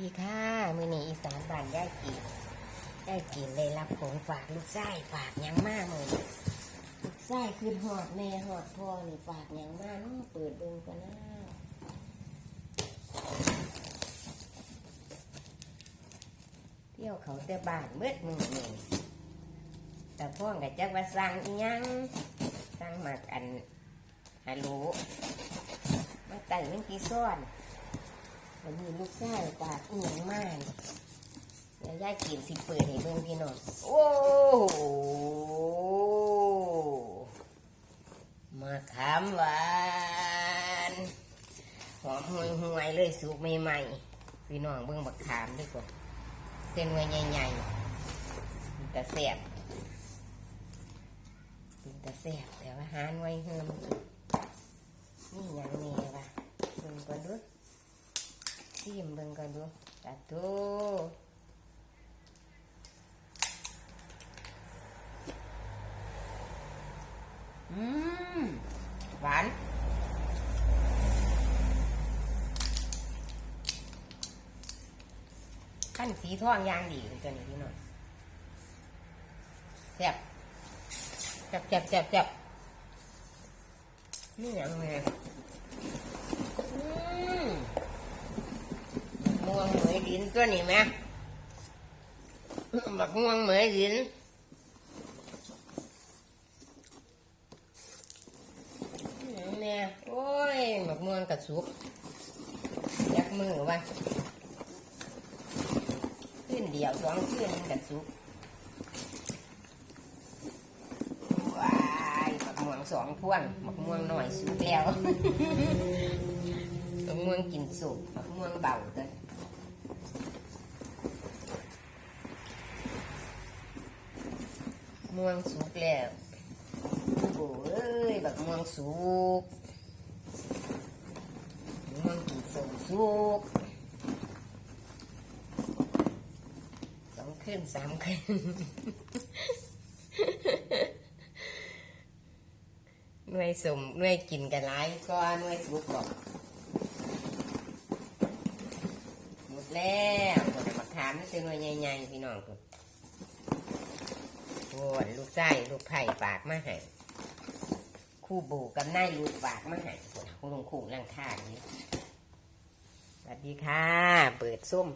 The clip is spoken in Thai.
ดีค่ะ มือนีอีสานบ้านย่ายกินย่ายกินเลยรับของฝากลูกไส้ฝากยังมากเลยลูกไส้คือหอดแม่หอดพ่อนี่ฝากยังมากน้องเปิดเบิ่งกันนะเที่ยวเขาแต่บ้านเมื่อมือนี่แต่พ่อกับจักว่าสั่งอีหยังสั่งหมากอันฮัลโหลมาไต่เมื่อกี้ซ่อน วันนี้ลูกชายปากเอียงมากเดี๋ยวย่ากินสิเปิดให้เบิ่งพี่น้องโอ้โหมาขามหวานหอมห่วยห่วยๆเลยสุกใหม่ๆพี่น้องเบิ่งบักขามด้วยก่อนเส้นไว้ใหญ่ๆมันแต่แซ่บเป็นแต่แซ่บแต่ว่าหานไว้เฮิมนี่หยังนี่วะเบิ่งก่อนดู ซิมเบิ่งก่อนดูตัดตูอืมหวานขั้นสีทองยางดีตัวนี้พี่น้องแซ่บแซ่บแซ่บแซ่บแซ่บนี่อย่างไงอืม ม่วงเหมยดิน ตัวนี้ไหมบักม่วงเหมยดินเนี่ยโอ้ยบักม่วงกระสุกยักมือวะขึ้นเดียวสองขึ้นกระสุกว้ายบักม่วงสองพวงบักม่วงหน่อยสุกแล้วบักม่วงกินสุกบักม่วงเบาตัว ม่วงสุกแล้วโอ้ยบักม่วงสุกม่วงกินสมสุกสองขึ้นสามขึ้นหน่วยสมหน่วยกินกันหลายก็หน่วยสุกหรอกหมดแล้วหมดบักขามนี่คือหน่วยใหญ่ๆพี่น้องพุ่น โอ้ยลูกไส้ลูกไผ่ฝากมาให้คู่บูกับนายลูกฝากมาให้คุณลุงคู่ร่างข้างนี้สวัสดีค่ะ เปิดส้ม